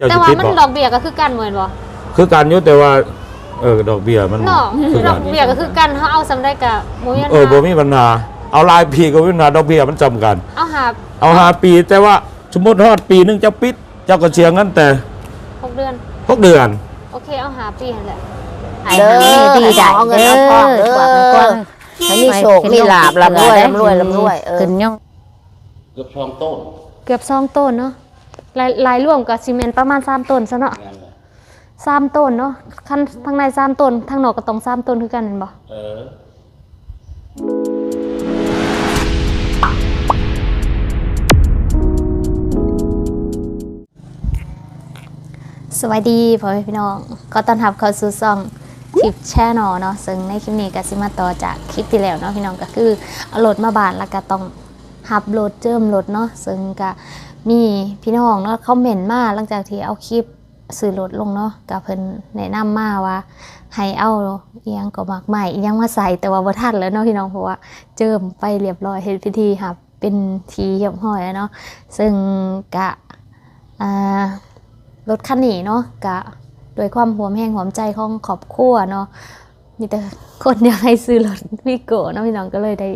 เจ้าแต่จะว่าคิดมันบ่ดอกเบี้ยก็คือกันเหมือนบ่คือการอยุแต่ว่าเออดอกเบี้ยมันเนาะคือดกัอนกเบี้ยก็คือกันเฮาเอาสำได้กับบ่มีปัญเออบ่หามีปัญหาเอารายปีก็มีปัญหาดอกเบี้ยมันจำกัน เอาหาเอาห้าปีแต่ว่าสมมติทอดปีหนึงเจ้าปิด เจ้าก็เสียเงินแต่หกเดือน หกเดือน โอเคเอาหาปีนั่นแหละเด้อดีใจเอาเงินเอาทองเด้อกว่ามันกว้างให้มีโชคมีลาบลำรวยลำรวยลำรวยเออ ขึ้นย่องเกือบสองต้น เกือบ2ต้นเนาะ รายรายรวมกับซีเมนต์ประมาณ3ต้นซะเนาะนั่นแหละ3ต้นเนาะคันทางใน3ต้นทางนอกก็ต้อง3ต้นคือกันแม่นบ่เออสวัสดีพ่อแม่พี่น้อง ก็ต้อนรับเข้าสู่ช่องทิปแชนอเนาะซึ่งในคลิปนี้ก็สิมาต่อจากคลิปที่แล้วเนาะพี่น้องก็คือเอารถมาบ้านแล้วก็ต้องหับรถเจิมรถเนาะซึ่งก็ มีพี่น้องเนาะเขาเมนมาหลังจากที่เอาคลิปซื้อรถลงเนาะก็เพิ่นแนะนำมาว่าให้เอาเอียงก็มากใหม่อียงมาใส่แต่ว่าบ่ทันแล้วเนาะพี่น้องเพราะว่าเจิมไปเรียบร้อยเฮ็ดพิธีหับเป็นทีเรียบร้อยเนาะซึ่งกะรถคันนี้เนาะกะโดวยความหวมแห้งหวมใจของครอบครัวเนาะ มีแต่คนอยากให้ซื้อรถวิโก้เนาะพี่น้องก็เลยได้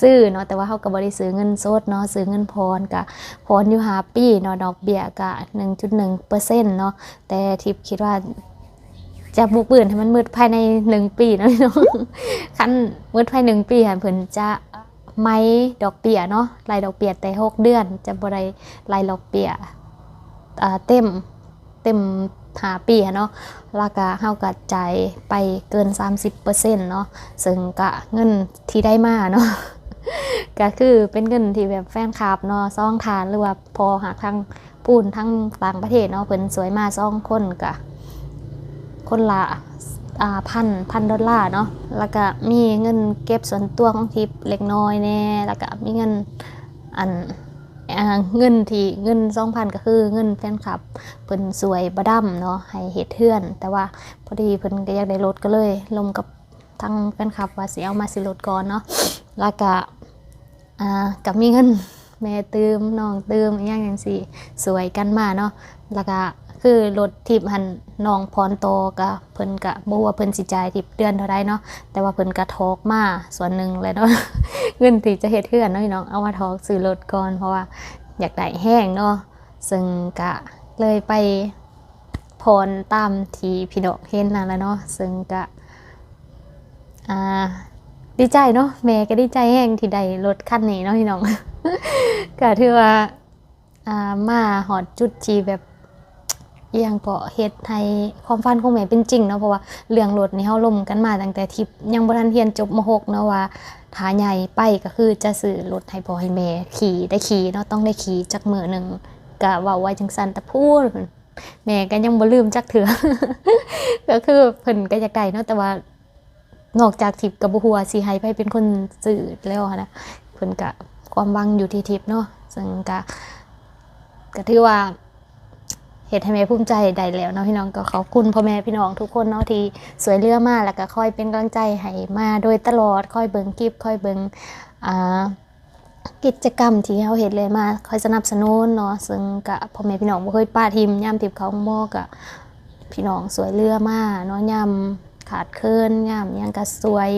ซื้อเนาะแต่ว่าเขาก็บ่ได้ซื้อเงินสดเนาะซื้อเงินพรกะพรอยู่หาปีเนาะดอกเบี้ยกะ1.1เปอร์เซ็นต์เนาะแต่ทิพย์คิดว่าจะบุกเบื่นให้มันมืดภายในหนึ่งปีเนาะพี่น้องคันมืดภายหนึ่งปีหันเพิ่นจะไม่ดอกเบี้ยเนาะรายดอกเบี้ยแต่หกเดือน จะบ่ได้รายดอกเบี้ยเต็มเต็ม หาปีเนาะแล้วก็เฮาก็จ่ายไปเกิน 30%เนาะซึ่งก็เงินที่ได้มาเนาะก็คือเป็นเงินที่แบบแฟนคลับเนาะซ่องทานหรือว่าพอหากทางปูนทั้งต่างประเทศเนาะเพิ่นสวยมาซ่องคนก็คนละอ่าพันพันดอลลาร์เนาะ แล้วก็มีเงินเก็บส่วนตัวของทิปเล็กน้อยแน่ แล้วก็มีเงินอัน เงินที่เงินสองพันก็คือเงินแฟนคลับเพิ่นสวยบดั้มเนาะให้เหตุเทือน แต่ว่าพอดีเพิ่นก็อยากได้รถก็เลยลมกับทางแฟนคลับว่าสิเอามาสิรถก่อนเนาะแล้วก็อ่ากับมีเงินแม่ตืมน้องตืมอย่างจังซี่สวยกันมาเนาะแล้วก็ คือรถทิพหันน้องพรโตก็เพิ่นก็บ่ว่าเพิ่นสิจ่ายทิพเดือนเท่าใดเนาะแต่ว่าเพิ่นก็ทอกมาส่วนหนึ่งเลยเนาะเงินที่จะเฮ็ดเทือนเนาะพี่น้องเอามาทอกซื้อรถก่อนเพราะว่าอยากได้แห้งเนาะซึ่งกะเลยไปพรตามที่พี่ดอกเห็นนั่นแหละเนาะซึ่งกะอ่าดีใจเนาะแม่ก็ดีใจแห้งที่ได้รถคันนี้เนาะพี่น้องก็ถือว่าอ่ามาหอดจุดที่แบบ อียงเกาะเฮ็ดให้ความฝันของแม่เป็นจริงเนาะเพราะว่าเรื่องรถนี่เฮาล่มกันมาตั้งแต่ทิพย์ยังบ่ทันเรียนจบม .6 เนาะว่าถ้าใหญ่ไปก็คือจะซื้อรถให้พ่อให้แม่ขี่ได้ขี่เนาะต้องได้ขี่จักมือหนึ่งก็เว่าไว้จังสันแต่พูดแม่ก็ยังบ่ลืมจักเถือก็คือเพิ่นก็อยากได้เนาะแต่ว่านอกจากทิพย์กับบ่ฮู้ว่าสิให้ไปเป็นคนซื้อแล้วนะเพิ่นก็ความวังอยู่ที่ทิพย์เนาะซึ่งก็ก็ถือว่า เฮ็ดให้แม่ภูมิใจได้แล้วเนาะพี่น้องก็ขอบคุณพ่อแม่พี่น้องทุกคนเนาะที่สวยเรือมากแล้วก็คอยเป็นกำลังใจให้มาโดยตลอดคอยเบิงคลิปคอยเบิงอ่ากิจกรรมที่เขาเห็นเลยมาคอยสนับสนุนเนาะซึ่งกะพ่อแม่พี่น้องบ่เคยป้าทิมย่ำทิมเขาหม้อกะพี่น้องสวยเรือมากเนาะย่ำขาดเคินย่ำยังกะสวย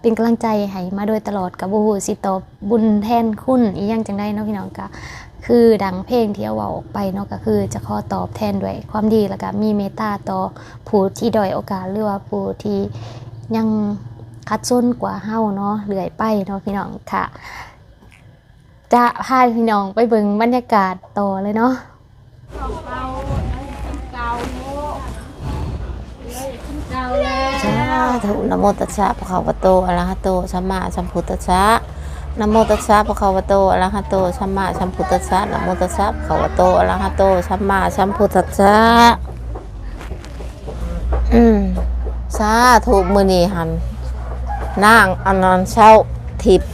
เป็นกำลังใจให้มาโดยตลอดกับบูฮูสิตบบุญแทนคุณอียังจังได้เนาะพี่น้องกะ คือดังเพลงที่เอาเว่าออกไปเนาะก็คือจะขอตอบแทนด้วยความดีแล้วก็มีเมตตาต่อผู้ที่ด้อยโอกาสหรือว่าผู้ที่ยังคัดส้นกว่าเฮาเนาะเลื่อยไปเนาะพี่น้องค่ะ จะพาพี่น้องไปเบิ่งบรรยากาศต่อเลยเนาะสาธุนะโมตัสสะภะคะวะโตอะระหะโตสัมมาสัมพุทธัสสะ นะโมตัสสะภะคะวะโตอะระหะโตสัมมาสัมพุทธัสสะนะโมตัสสะภะคะวะโตอะระหะโตสัมมาสัมพุทธัสสะอืมสาธุมื้อนี้หันนางอันนั้นเช้าทิพย์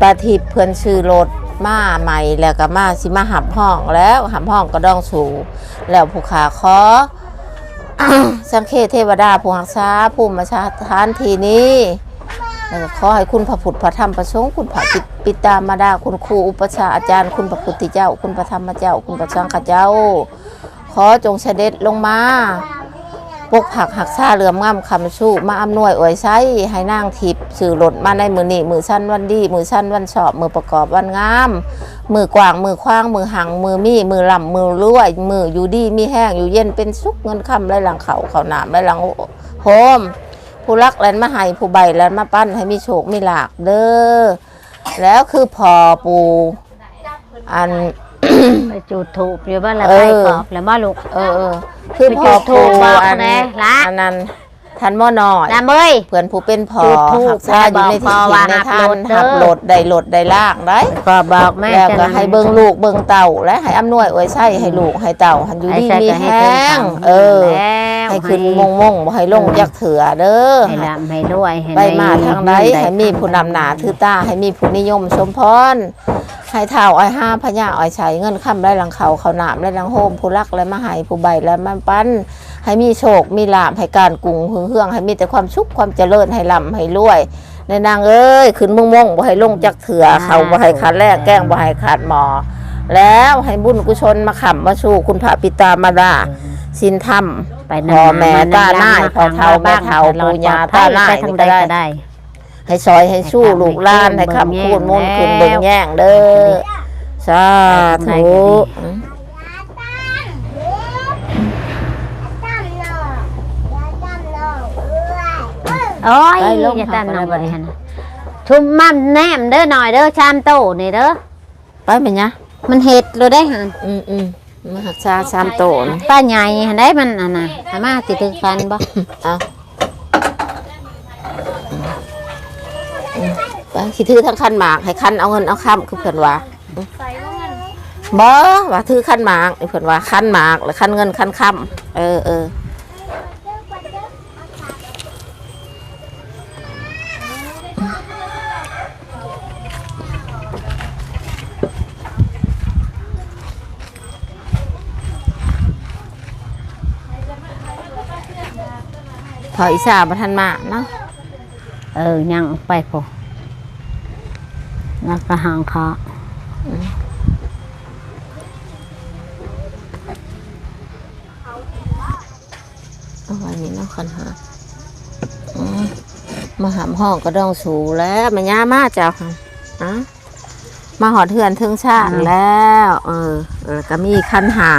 ปาทิพย์เพิ่นชื่อรถมาใหม่แล้วก็มาสิมาหับห้องแล้วหับห้องก็ต้องสูแล้วผู้ขาขอสังเฆเทวดาผู้รักษาผู้มาชาทานทีนี้ แล้วก็ขอให้คุณพระพุทธพระธรรมพระสงฆ์คุณพระปิตามารดาคุณครูอุปชาอาจารย์ คุณพระพุทธเจ้า คุณพระธรรมเจ้า คุณพระสังฆเจ้า ขอจงเสด็จลงมาปกผักหักซาเหลื่อมง่ำคำสู้มาอำนวยอวยใช้ให้นางทิพย์สื่อหลดมาในมือนี่มือสั้นวันดีมือสั้นวันสอบ มือประกอบวันงาม มือกว่างมือคว้างมือหังมือมีมือลำมือรวยมืออยู่ดีมีแห้งอยู่เย็นเป็นสุขเงินคำไรหลังเขาเขาหนามไรหลังโฮม ผู้รักแลนมาให้ผู้ใบแลนมาปั้นให้มีโชคมีลาภเด้อแล้วคือพอปูอัน ไปจุดถูกอยู่บ้านละเอไปอ กรอบแล้วบ้าลูก เออเออคือไปพจุอดธูปูปบอกอันแน่ละ อันนั้นทันหม้อน้อย น้ำเอ้ย เพื่อนผู้เป็นพอจุดธูปหักซาอยู่ในแล้วที่บอกถิ่นในว่าทานหัหักบโหลดเด้อโหลดได้โหลดได้ล่างได้ ก็บอกแม่แล้วก็จะให้เบิ่งลูกเบิ่งเต่าและให้อำนวยอวยไส้ให้ลูกให้เต่าหันอยู่ให้ดีใส่มีก็ให้แห้เพิ่นงทำเออแล้ว ให้ขึ้นมงมงบ่ให้ลงยักเถือเด้อให้ลำให้รวยให้ไปมาทางใดได้ให้มีผู้นำหนาถือตาให้มีผู้นิยมสมพรให้เท่าอ้อยห้าพญาอ้อยใช้เงินค้ำได้หลังเขาเขาหนามได้หลังโฮมผู้รักและมาใหายผู้ใบและมาปั้น ให้มีโชคมีลาภให้การกุงหึงเฮือง ให้มีแต่ความสุขความเจริญให้ลำให้รวยในนางเอ้ยขึ้นมงมงบ่ให้ลงจักเถือเขาบ่ให้ขาดแรกแกล้งบ่ให้ขาดหมอ แล้วให้บุญกุศลมาขำมาสู่คุณพระปิตามาดา สินธรรมไปพ่อแม่ตาหน้าพ่อเฒ่าแม่เฒ่าปู่ย่าตาหน้าไปทางใดก็ได้ ให้ซอยให้สู้ลูกหล้านให้คำคูณมนต์ขึ้นเบิ่งแย่งเด้อสาธุโอ้ยอย่าตันน้ำบริหารชุมมันแนมเด้อหน่อยเด้อชามโตนี่เด้อไปไหมเนี่ยมันเห็ดเราได้หันอืมอืม มาหักซาสามโตนป้าใหญ่หันได้มันอันน่ะอามาติดตึงกันบ่เอาอืมไปสิถือทั้งคันหมาก ให้คันเอาเงินเอาคำคือเพิ่นว่าบ่ว่าถือคันหมากนี่เพิ่นว่าคันหมากหรือคันเงินคันคำเออเออพ ออีสาบ่ทันมาเนาะเออยังไปพอแล้วก็หางคอเอาไว้นี่เนาะคันหาอืมมาหามห้องก็ต้องสูแล้วมันย่ามาเจ้าค่ะอะมาหอดเถื่อนเทิงชาติแล้ว เออเออก็มีคันหา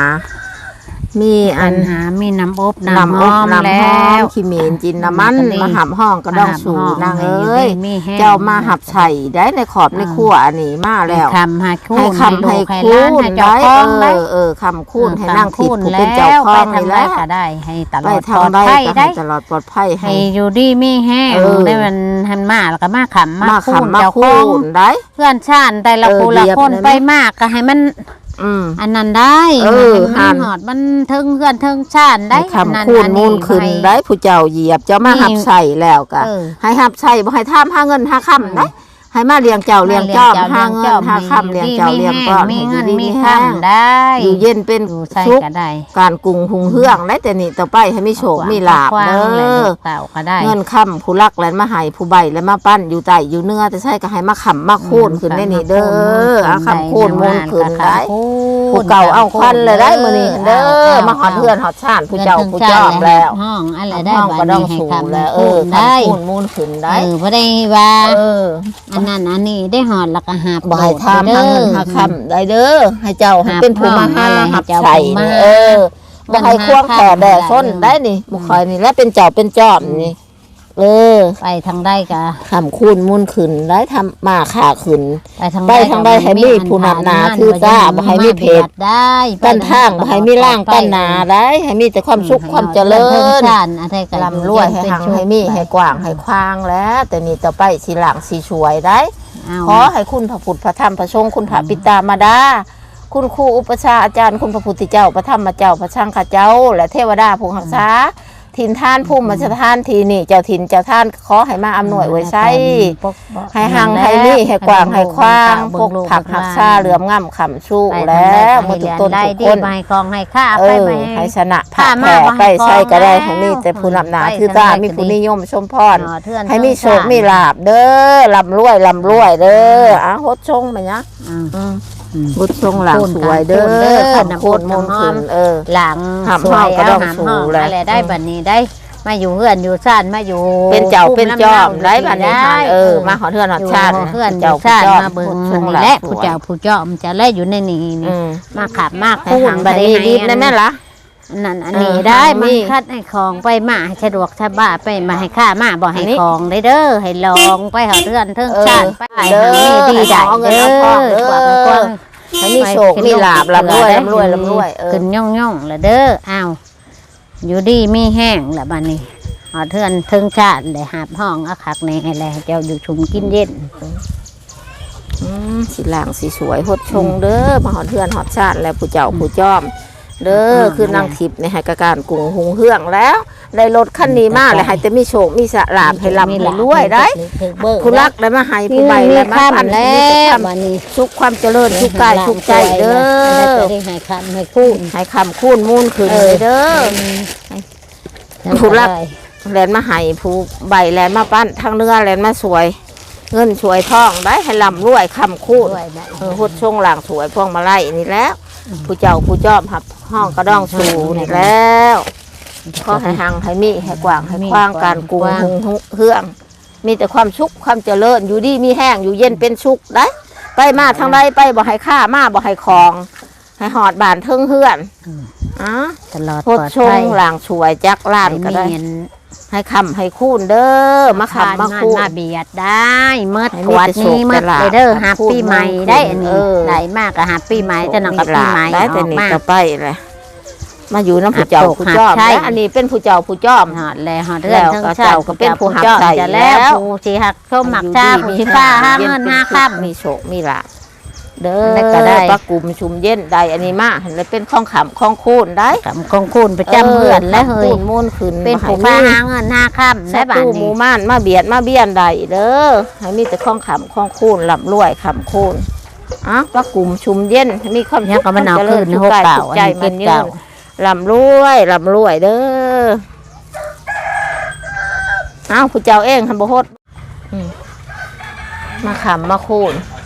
มีอัอันนหา มีน้ำอบน้ำน้ำหออบมน้ำหแล้อมว ขี้เหม็นจินน้ำมันอันนี้ มาหามห้องก็ต้องสูมาหามห้องนางให้เอ้ยได้มีแห้ง เจ้ามาหับไฉได้ในขอบในขั้วอันนี้มาแล้วคำให้คูให้ณคำให้ลูกคูให้ณหล้านให้เจ้าได้ของเอได้อเออคำคูณให้นั่งทิพย์คำผู้ณเป็นเจ้าของไปนี่ทางแหใดละก็ได้ ให้ตลไปอดทาปลงอดใดภัยก็ได้ให้ตลอดปลอดภัยให้ ให้อยู่ดีมีแห้งเออ ได้มันหันมาแล้วก็มาขำมามาคูณขำมาเจ้าขคูองณได้ เพื่อนชาติแต่ละเออผู้ละเหยียบคนเลยนะ ไปมากก็ให้มัน อืม อันนั้นได้เออให้หัมันนหอดมันเทิงเพื่อนเทิงชาติได้ให้อันนั้นคำคูณอัมูลขึ้นให้ ได้ผู้เจ้าเหยียบเจ้ามานี่หับใส่แล้วก็เออ ให้หับใส่บ่ให้ท่ามหาเงินหาค่ำได้ ให้มาเลี้ยงเจ้าเลี้ยงจอมหาเงินหาค่ำเลี้ยงเจ้าเลี้ยงก้อนมีให้เงินอยู่ดีมีแห้งคำได้อยู่เย็นเป็นอยู่ใส่สุขก็ได้การกุงหุงเฮืองได้แต่นี่ต่อไปให้มีโชคมีลาบกว้างเด้ๆเลยอลูกเต่าก็ได้เงินค่ำผู้รักแลนมาให้ผู้ใบและมาปั้นอยู่ใต้อยู่เนื้อแต่ใช่ก็ให้มาขำมาคูณขึ้นได้นี่เด้อเอาคำคูณมูลขึ้นได้ ผู้เก่าเอาควันเลยได้มื้อนี้เด้อมาหอดเฮือนหอดชาติผู้เจ้าผู้จอมแล้วห้องอะไรได้ห้องก็บัดต้องนี้ให้สูงคำแล้วเอคูอณได้คำคูณมูลขึ้นได้เออบ่ได้ว่าเอออันนั้นอันนี้ได้หอดแล้วก็หาบบ่ให้ทำเด้หาอเงินหาคำได้เด้อให้เจ้าให้หาเป็นผู้มาหาห้องหับให้เจ้าใส่ผู้มาเออบ่ให้ควงแผ่แบกหาส้นได้นี่บ่คอยนี่แล้วเป็นเจ้าเป็นจอมนี่ เออไปทางใดก็คำคูณมูลขึ้นได้ทำมาขาขึ้น ไปทางไปทางใดให้มีผู้นำหน้าถือจ้าบ่ให้มีเพจได้ปั้นทางบ่ให้มีร่างปั้นหนาได้ให้มีแต่ความสุขความเจริญชาติอะไรก็ลำรวยให้หังให้มีให้กว้างให้กว้างแล้ว แต่นี่ต่อไปสีหลังสีสวยได้เอาขอให้คุณพระพุทธพระธรรมพระสงฆ์คุณพระปิตามาดาคุณครูอุปชฌาย์อาจารย์คุณพระพุทธเจ้าพระธรรมเจ้าพระช่างข้าเจ้า และเทวดาผู้หักษา ถิ่นท่านผู้มาชทานทีนี่เจ้าถิ่นเจ้าท่านขอให้มาอำนวยไว้ใช้ให้หังให้มีให้กว้างให้กว้างพวกผักหักชาเหลือมง่ำขำชู้แล้วหมดทุกต้นทุกคนไปกองให้ข้าเอไปอไปให้ชนะถ้าผ่ามาแผ่บ่ไปให้ใช้ก็ได้กองให้มีแล้วแต่ผู้นำหนาไปคือตาทางใดมีก็ผู้ดีนิยมชมพรอ๋อเทื่อนให้มีโชคเทื่อนมีลาบเด้อลำรวยลำรวยเด้ออะฮดชงมาเนี้ย อืมอืมบุญทรงหลังสวยเด้อโคนเด้อคำโคนมนต์ขึ้นเออ หลังหามสวยห้องก็เอาต้องหามสูห้องแหละอะไรได้บัดนี้ได้ มาอยู่เฮือนอยู่ซ่านมาอยู่ เป็นเจ้าเป็นจอมภูมิลำเนาได้บัดนี้ได้เออมาหอเทือนหออยู่ชาติเฮือนอเจ้ายู่ซ่านผู้จอมาเบิ่งบุญทมัรงนหลังและสผู้วยเจ้าผู้จอมจะแลอยู่ในนี้นี่อืมมาขับมากให้คูหัณงบับัดดนี้นี้ให้รีบได้ไหมล่ะอั นนั่นอันนี้เออได้ทางมันี้นคัดให้ของไปมาให้สะดวกสบายไปมาให้ค่ามาบ่ให้อันนี้ของได้เด้อให้ลองไปหาเรือนเทิงเออชาติไปเด้อให้ดีได้ให้เอาเงินเด้เอาอทองเด้อกว่ากันกว้างให้มีโชคมีลาบลำรวยลำรวยลำรวยเออขึ้นย่องย่องๆละเด้ออ้าวอยู่ดีมีแห้งละบัดนี้หาเทือนเทิงชาติเลยหาบห้องอาคักในให้แลเจ้าอยู่ชุมกินเย็นอืมสีหลางสีสวยหดชงเด้อมาหอเทือนหอดชาติและผู้เจ้าผู้จอม เด้อคือนางทิพย์ในให้กการกรุงหุงเฮืองแล้ว ได้รถคันนี้มาเลยให้แต่มีโชคมีสลาบให้ลำให้รวยได้ผู้รักได้มาให้ผู้ใหม่มีได้มาข้ามปั้นแล้มีแต่วความบัดนี้สุขความเจริญทุกกายทุกใจเด้อได้ให้คำให้คู่ให้คำคูณมูลขึ้นเออเด้อผู้รักแลนมาให้ผู้ใบแลนมาปั้นทางเนื้อแลนมาสวยเงินสวยทองได้ให้ลำรวยคำคูณด้วยได้เออหุดช่วงหลังสวยพวงมาไล่นี่แล้วผู้เจ้าผู้จอมหับ ห้องกระดองสูนี่แล้วขอให้หังให้มีให้กว้างให้กว้างการกรุงหุงเฮือง มีแต่ความสุขความเจริญอยู่ดีมีแห้งอยู่เย็นเป็นสุขได้ไปมาทางใดไปบ่ให้ค่ามาบ่ให้ของ ให้หอดบานเทิงเฮือนอะตลอดโพดปลอดชงภัยหลังสวยจักลานก็ให้ได้มีเงิน ให้คำให้คูณเด้อมาคำมาคูณมาเบียดได้เมื่อให้ตมีรวจแต่โชนี้คเมื่อแต่ลาภเลยเด้อให้หาพูดปีใหม่มั่งได้อันนี้เออไหลมากก็หาปีใหม่จะนำกับปีใหม่ได้อแต่อกนี่มาก็ไปเลยมาอยู่น้ำผู้เจ้าหักตกผู้จอมหักใช่และอันนี้เป็นผู้เจ้าผู้จอมหอดแล้วหอดเรื่อแล้งวทั้งก็ชาเจ้าติก็เป็นผู้หักจ้าใส่จะแล้แล้ววผู้ชีหักชมหมักจ้าผู้ชีฟ้าห้าเงินห้าค่ำมีโชคมีลาภ เด้แล้วก็อได้ปลากลุ่มชุมเย็นใดอันนี้มาเห็นแล้วเป็นข้องขำข้องคูณได้กับคงคุณประจำเพื่อนและเฮยคูณมูลขึ้นเป็นให้ผู้มีฟ้าห้าเงินห้าค่ำและและบาตู้นหมูนี้ม่านมาเบียดมาเบียนใดเด้อให้มีแต่ข้องขำข้องคูณลำรวยขำคูณอะปลากลุ่มชุมเย็นให้มีความเนี่ยก็มันเอาคืนในหกเก่าอันใจนี้มัเก็นบยืเก่านลำรวยลำรวยเด้ออ้าวผู้เจ้าเองทำบ่ฮดอืมมาขำมาคูณอืมมี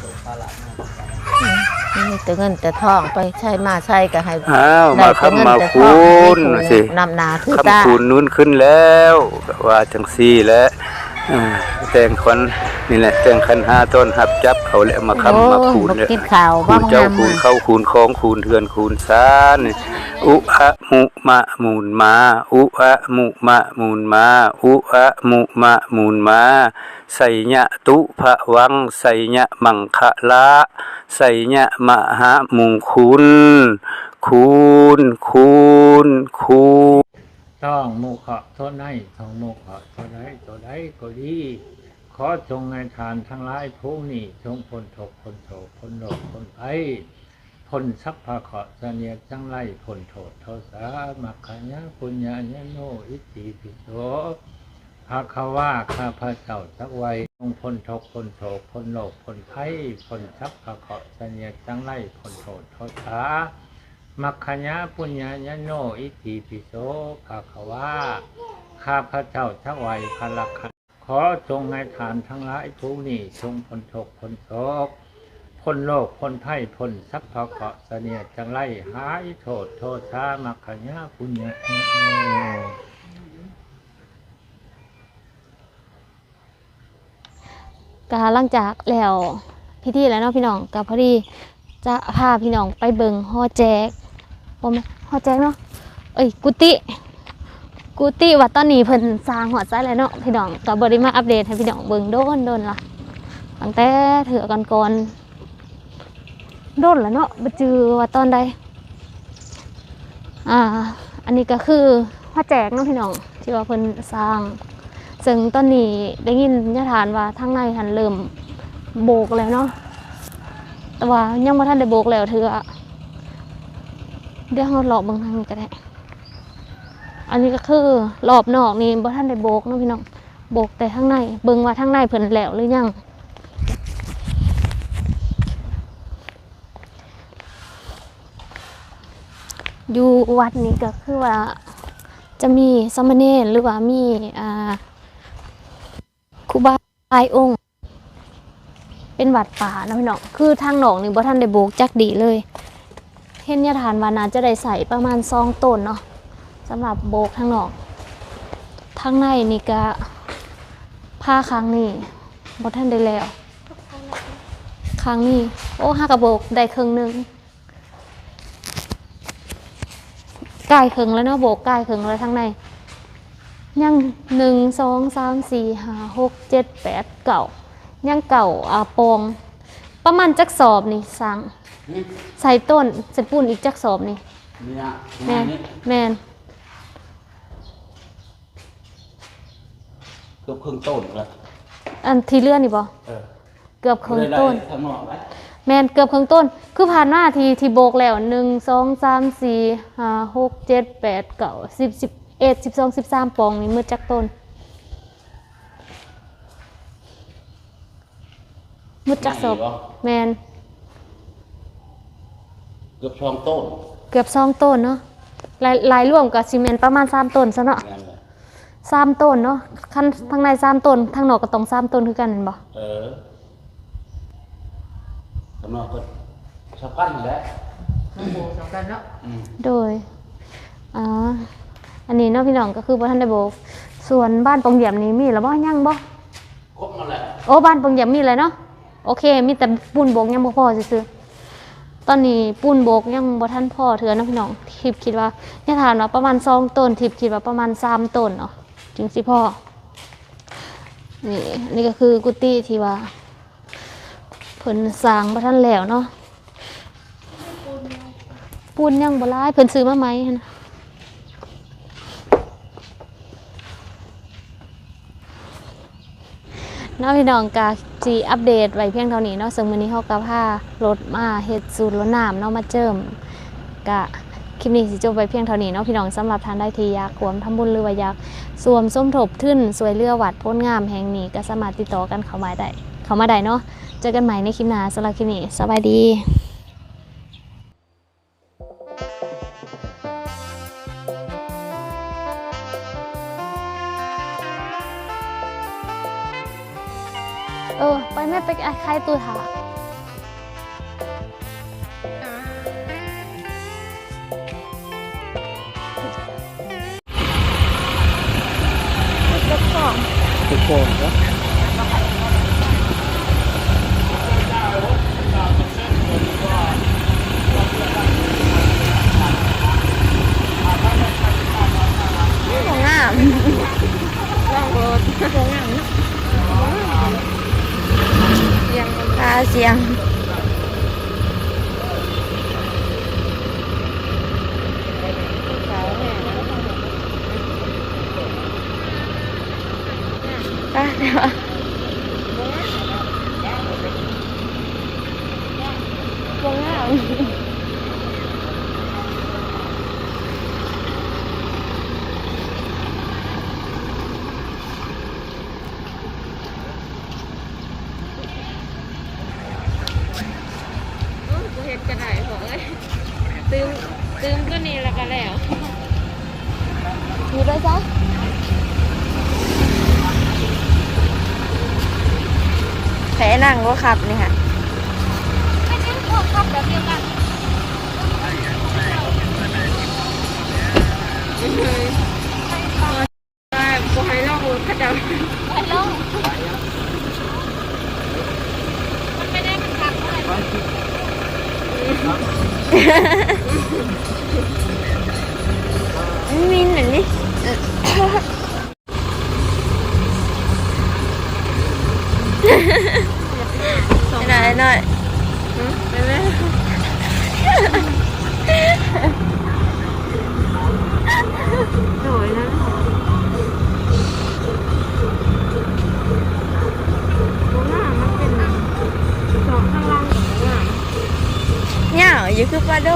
แต่เงินแต่ทองไปใช้มาใช้ก็ให้อ้าวได้มาแต่เงินคำมาแต่ทคูองณให้สินำหนาถือตาคำคูณนู้นขึ้นแล้วก็ว่าจังซี่แหล้ว แต่งคนนี่แหละแต่งคันห้าต้นหับจับเขาแล้วมาคำมาคูณโอ้เนี่ยกินข่าวคูบ้าณงเจ้างามคูณเข้าคูณคองคูณเทือนคูณซานอุอะมุมะมูลมาอุอะมุมะมูลมาอุอะมุมะมูลมาไสยะตุภะวังไสยะมังคะละไสยะมหามุงคุณคูณคูณคูณต้องมุขะโทษในทองมุขะโทษใดตัวใดก็ดี ขอจงในทานทั้งหลายผู้นี้จงพ้นทุกข์พ้นโศกพ้นโรคพ้นภัยพ้นสัพพะเคราะห์เสนียจังไรพ้นโทษโทสามัคคายะปุญญายะโนอิติปิโสภาคว่าข้าพระเจ้าสักไวยจงพ้นทุกข์พ้นโศกพ้นโรคพ้นภัยพ้นสัพพะเคราะห์เสนียจังไรพ้นโทษโทสามัคคญาปุญญายโนอิติปิโสภาคว่าข้าพระเจ้าทั้งวัยพลักขัน ขอจงให้ทานทั้งหลายผู้นี้จงพ้นทุกพ้นโศกพ้นโลกพ้นภัยพ้นสัพพะเคราะเสนียจังไรหายโทษโทษสามัคคญาปุญญายโนก็หลังจากแล้วพิธีแล้วเนาะพี่น้องก็พอดีจะพาพี่น้องไปเบิงฮอแจกบ่แม่นฮอแจกเนาะเอ้ยกุฏิ กุฏิว่าตอนนี้เพิ่นสร้างหอดไซแล้วเนาะพี่น้องก็บ่ได้มาอัปเดตให้พี่น้องเบิงโดนโดนละตั้งแต่เถื่อกันก่อนโดนแล้วเนาะบ่จือว่าตอนใดอ่า อันนี้ก็คือฮอแจกเนาะพี่น้องที่ว่าเพิ่นสร้าง ซึ่งตอนนี้ได้ยินยะฐานว่าทางในหันเริ่มโบกแล้วเนาะแต่ว่ายังบ่ทันได้โบกแล้วเถื่อเดี๋ยวเราหลอกเบางทางนี้ก็ได้ อันนี้ก็คือรอบนอกนี่บ่ทันได้โบกเนาะพี่น้องโบกแต่ทางในเบิ่งว่าทางในเพิ่นแล้วหรือยังอยู่วัดนี้ก็คือว่าจะมีสามเณรหรือว่ามีอ่าครูบาหลายองค์ เป็นวัดป่านะพี่น้องคือทางหนองนี่บ่ทันได้โบกจักดีเลยเห็นยาทานวานาจะได้ใส่ประมาณซองต้นเนาะ สำหรับโบกทางนอกทางในนี่ก็ผ้าครั้งนี้บ่ทันได้แล้ว ครั้งนี้ โอ้ห้ากระโบกได้ครึ่งหนึงกายครึ่งแล้วเนาะโบกกายครึ่งแล้วทางใน ยังหนึ่งสองสามสี่ห้าหกเจ็ดแปดเก่ายังเก่าอาปอง ประมาณจักสอบนี่สั่งใส่ต้นใส่ปูนอีกจักสอบนี่เนี่ยแมนนี่แมน เกือบครึ่งต้นแล้วอันที่เลื่อนนี่บ่เออเกือบครึ่งต้นได้ทั้งนอกแล้วแมนเกือบครึ่งต้น คือผ่านมาทีที่โบกแล้วหนึ่งสองสามสี่ห้าหกเจ็ดแปดเก้าสิบสิบเอ็ดสิบสองสิบสามปองนี่มืดจักต้นมืดจักสอบไหนวะแมนเกือบช่องต้น เกือบสองต้นเนาะลายลายร่วมกับซีเมนต์ประมาณสามต้นซะเนาะ นั่นแหละ สามต้นเนาะคันทางในสามต้นทางนอกก็ต้องสามต้นคือกันเห็นบ่เออข้างนอกก็สะพันแหล้วอืมโดยอ๋ออันนี้เนาะพี่น้องก็คือบ่ทันได้บอกส่วนบ้านปงเหยี่ยมนี่มีแล้วบ่ยังบ่ครบมาแล้วโอ้บ้านปงเหยี่ยมมีเลยเนาะโอเค มีแต่ปูนโบกยังบ่พอซื่อๆตอนนี้ปูนโบกยังบ่ทันพอเถือนะพี่น้องทิพย์คิดว่าเนี่ยทานว่าประมาณ2ต้นทิพย์คิดว่าประมาณ3ต้นเนาะ จึงสิพ่อ นี่นี่ก็คือกุฏิที่ว่าเพิ่นสร้างบ่ทันแล้วเนาะปูนยังบ่หลายเพิ่นซื้อมาใหมนะเนาะพี่น้องกาจีอัปเดตไว้เพียงเท่านี้เนาะซึ่งมื้อนี้เฮาก็พารถมาเฮ็ดสูตรรดน้ำเนาะมาเจิมกะ ลิปนี้สิจบไว้เพียงเท่านี้เนาะพี่น้องสำหรับท่านใดที่อยากรวมทำบุญหรือว่าอยากสวมส้มทบทุนสวยเรือวัดพ้นงามแห่งนี้ก็สามารถติดต่อกันเข้ามาได้เข้ามาได้เนาะเจอกันใหม่ในคลิปหน้าสำหรับคลิปนี้สบายดีเออไปแม่ไปไอ้ใครตัวถ้า องรถของงามเนาะเสียงตาเสียง แผลนั่งก็ขับนี่ค่ะไม่ใช่พวกขับแบบเดียวกันกูให้ลองขจับให้ลองมันไม่ได้มันขับมินหน่อยนี่ หน่อยหน่อยไม่ไม่หน่อยนะเนี่ยอยู่คือปลาโด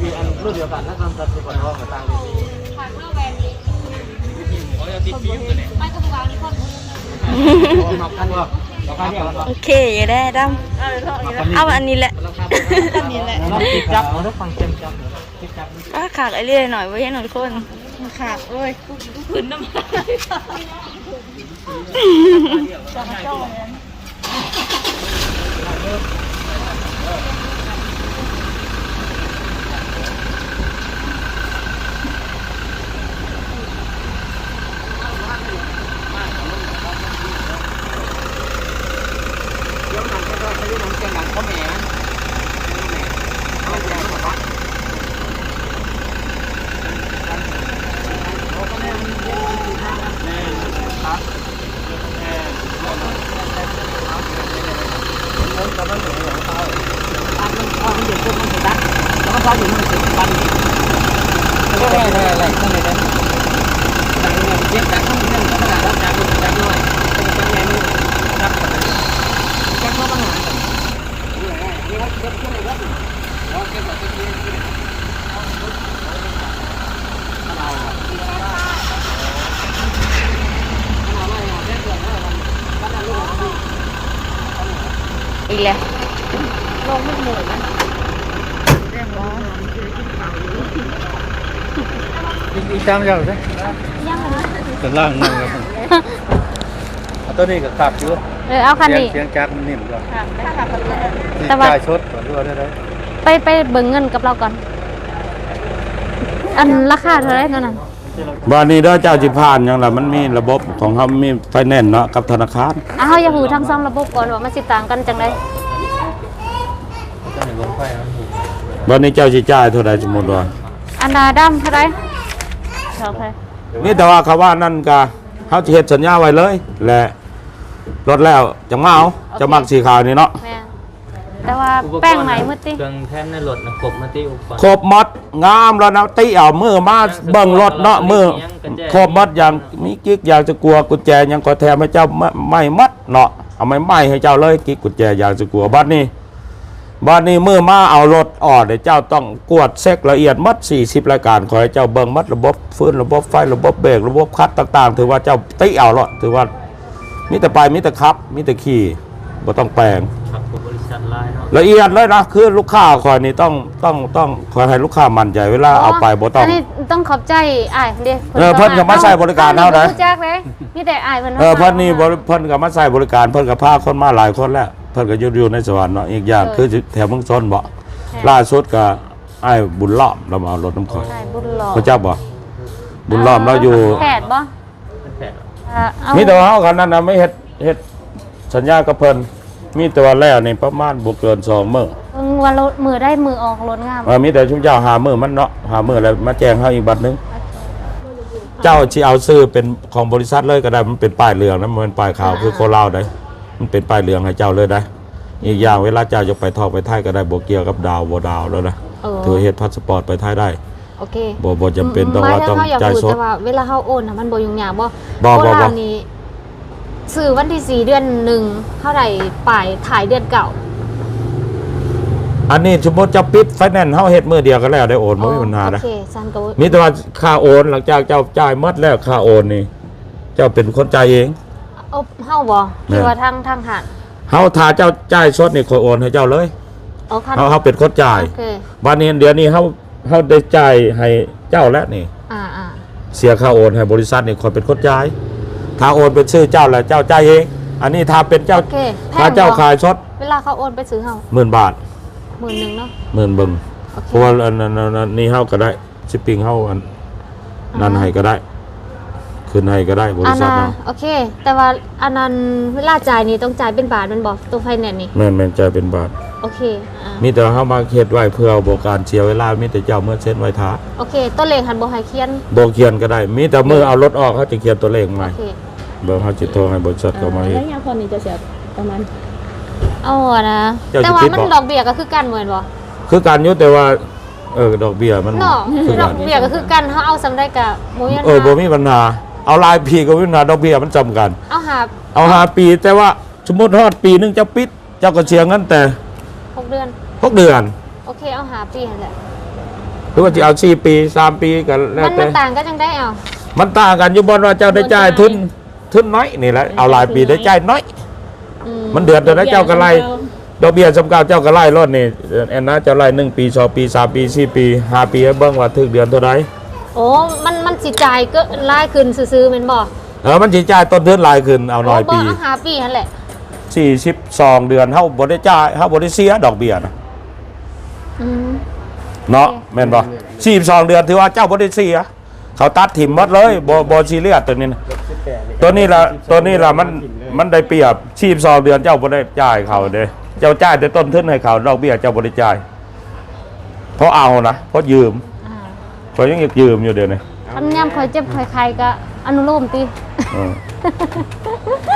มีอันรุ่นเดียวกันนะครับแต่สุขภาพกับต่างกันไม่ก็วางนี่คนนอกกันว่าโอเคอยู่ได้ดำเอาอันนี้แหละอันนี้แหละเราติดจับเอาทุกฟังเต็มจับติดจับก็ขากไอเรื่อยหน่อยไว้ให้หน่อยคนขากเอ้ยพื้นน้ำก็ได้ได้ได้ข้างในนั้นเจ็บจากข้างในนั้นก็ได้จากจากหน่อยจากแม่นี่จับจับเข้ามาหานี่ว่าเจ็บขึ้นเลยว่าเราเจ็บแบบนี้ อีกแล้วอีกตามยาวใช่ยังล่างนั่งครับเอาตัวนี้ก็ขับอยู่เออเอาคันนี้เสียงจักรมันนิ่มก่อนแต่ว่าจ่ายชดก่อนด้วยได้ไหมไปไปเบิ่งเงินกับเราก่อน อันราคาเท่าไหรเท่านั้น บ้านนี้เด้อเจ้าจิพานหยังล่ะมันมีระบบของเขามีไฟแนนซ์เนาะกับธนาคารอะเฮาอย่าหูทั้งสองระบบก่อนว่ามันสิต่างกันจังไดบ้านนี้เจ้าสิจ่ายเท่าใดสมมุติว่า อันดาดำเท่าไหรสองเท่าไหรนี่แต่ว่าเขาว่านั่นก็เฮาสิเฮ็ดสัญญาไว้เลย และรถแล้วจังมาเอาจะมักสีขาวนี่เนาะแม่น แต่ว่าแป้งใหม่มืดติเครื่องแท่นในรถนะกบมาที่อุปกรณ์ครบหมดงามแล้วนะติเอามือมาเบิ่งรถเนาะมือครบหมดอย่างมีกิ๊กอยากจะกลัวกุญแจยังขอแถมให้เจ้าไม่ไม่มัดเนาะเอาไม่ไม่ให้เจ้าเลยกิ๊กกุญแจอยากจะกลัวบัดนี้บัดนี้มือมาเอารถออกเดี๋ยวเจ้าต้องกวดเช็คละเอียดมัด 40 รายการขอให้เจ้าเบิ่งมัดระบบฟื้นระบบไฟระบบเบรกระบบคัดต่างๆ ถือว่าเจ้าติเอาละถือว่ามีแต่ไปมีแต่ขับมีแต่ขี่บ่ต้องแปลงครับ บริษัทไลน์เนาะละเอียดเลยนะคือลูกค้าคอยนี่ต้องต้องต้องคอยให้ลูกค้ามั่นใจเวลาเอาไปบ่ต้อง นนี้ต้องขอบใจอ้ายเด้เออเพิ่นก็มาใช้บริการเฮานะ รู้จักเลยมีแต่อ้ายเพิ่นเออเพิ่นนี่บริเพิ่นก็มาใส่บริการเพิ่นก็พาคนมาหลายคนแล้วเพิ่นก็อยู่อยู่ในสวรรค์เนาะอีกอย่างคือแถวเมืองชนบ่ล่าสุดก็ไอ้ายบุญล้อมเรามาเอารถน้ำข่อยอ้ายบุญหล่อเขาเจ้าบ่บุญล้อมเราอยู่แพทย์บ่เป็นแผนอ่าเอา มีแต่ว่าเฮากันนั้นน่ะไม่เฮ็ดเฮ็ดสัญญากับเพิ่น มีแต่ว่าแล้วนี่ประมาณบ่เกิน2มื้อเพิ่งว่ารถมือได้มือออกรถงามเออมีแต่ชุมเจ้าหามื้อมันเนาะหามื้อแล้วมาแจ้งเฮาอีกบัดหนึงเจ้าที่เอาซื้อเป็นของบริษัทเลยก็ได้มันเป็นป้ายเหลืองนะมันเป็นป้ายขาวคือโคราชได้มันเป็นป้ายเหลืองให้เจ้าเลยได้อีกอย่างเวลาเจ้าจะไปทอกไปไทยก็ได้บ่เกี่ยวกับดาวบ่ดาวแล้วนะเออถือเฮ็ดพาสปอร์ตไปไทยได้โอเคบ่บ่จำเป็นต้องว่าต้องไม่ถ้เขจ่ายพูดสดแต่ว่าเวลาเฮาโอนน่ะมันบ่ยุ่งยากบ่บ่บ่บ่โบราณนี่ ซื้อวันที่สี่เดือนหนึ่งเท่าไหร่ปลายถ่ายเดือนเก่า อันนี้สมมุติเจ้าปิดไฟแนนซ์เฮาเฮ็ดมื้อเดียวก็แล้วได้โอนบ่มีปัญหานะโอเคซันก็มีแต่ว่าค่าโอนหลังจากเจ้าจ่ายหมดแล้วค่าโอนนี่ เจ้าเป็นคนจ่ายเอง เอาเฮาบ่คือว่าทางทางหาดเฮาถ้าเจ้าจ่ายสดนี่ขอยโอนให้เจ้าเลยเอาคันเฮาเฮาเป็นคนจ่าย โอเควันนี้เดี๋ยวนี้เฮาเฮาได้จ่ายให้เจ้าแล้วนี่ อ่าอ่าเสียค่าโอนให้บริษัทนี่คนเป็นคนจ่าย ถ้าโอนเป็นชื่อเจ้าแล้วเจ้าจ่ายเอง อันนี้ถ้าเป็นเจ้าโอเคแพถ้างเจ้าบ่ขายช็อตเวลาเขาโอนไปซื้อเฮาหมื่นบาทหมื่นหนึ่งเนาะหมื่นเบึงโอเคเพราะว่าอันนั้นอันนั้นนี่เฮาก็ได้ชิปปิ้งเฮาอันนั้นให้ก็ได้ คืนให้ก็ได้บอัรินษัทน่ะเนาะโอเค แต่ว่าอันนั้นเวลาจ่ายนี่ต้องจ่ายเป็นบาทแมันบ่ตัวไฟแนนซ์นี่แม่นแม่นจ่ายเป็นบาท โอเคอ่ามีแต่เฮามาเฮ็ดไว้เพื่อเอาบการเสียเวลามีแต่เจ้าเมื่อเซ็นไว้ท้าโอเคต้นเลขหันบ่ให้เขียน บ่เขียนก็ได้ มีแต่มือเอารถออกเขาจะเขียนตัวเลขโอมาเค เบิ่งเขาจะโทรให้บริษัทเขามาเฮ็ดเอาอะนะ เจ้าสิแต่ว่าคิดมันบ่ ดอกเบี้ยก็คือกันเหมือนบ่คือการอยู่แต่ว่า เออดอกเบี้ยมันเนาะคือดกัอนกเบี้ยก็คือกันเฮาเอาสำได้กับบ่มีปัญเออบ่หามีปัญหาเอารายปีก็มีปัญหาดอกเบี้ยมันจำกัน เอาหาเอาหาปีแต่ว่าสมมติทอดปีหนึงจะปิด เจ้าก็เสียเงินแต่หกเดือน หกเดือน โอเคเอาหาปีนั่นแหละ หรือว่าจะเอาสี่ปีสามปีกันแล้วมันแต่ มันต่างก็จังได้เอา มันต่างกันอยู่บนว่าเจ้าได้จ่ายทุน ทุนน้อยนี่แหละเอารายปีได้จ่ายน้อย มันเดือดเดือดนะเจ้าก็ไล่ดอกเบี้ยสำเก่าเจ้าก็ไล่รถนี่แอนนาเจ้าไล่หนึ่งปีสองปีสามปีสี่ปีห้าปีให้เบิ่งว่าถึงเดือนเท่าไหร่โอ้มันมันสิจ่ายก็ไล่ขึ้นซื้อๆแม่นบ่เออมันสิจ่ายต้นเดือนหลายขึ้นเอาหน่อยบ่ปีเอาหาปีนั่นแหละ42เดือนเฮาบ่ได้จ่ายเฮาบ่ได้เสียดอกเบี้ยนะอืมเนาะแม่นบ่42เดือนถือว่าเจ้าบ่ได้เสียเขาตัดถิ่มหมดเลยบ่บ่ซีเรียสตัวนี้นะ ตัวนี้ละตัวนี้ละมันมันได้เปรียบ42เดือนเจ้าบ่ได้จ่ายเขาเด้เจ้าจ่ายแต่ต้นทุนให้เขาดอกเบี้ยเจ้าบ่ได้จ่ายเพราะเอานะเพราะยืมอ่าเขายังอยากยืมอยู่เดี๋ยวนี้คันยามข่อยเจ็บข่อยไข้ก็อนุโลมติเออ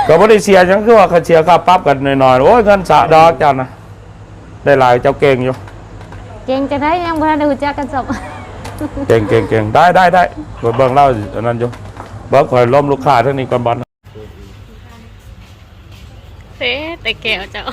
ก็บ่ได้เสียหยังคือว่าเขาเสียค่าปรับกันหน่อยๆโอ้ยเงินสะดอกเจ้านะได้หลายเจ้าเก่งอยู่ เก่งจะได้ยังบ่ทันได้รู้จักกันซอกเก่งเก่งเก่งได้ได้ได้เบิ่งเล่าอันนั้นอยู่ เบิ่งคอยล้มลูกค้าเท่านี้ก่อนบอลเต้แต่แก้วเจ้า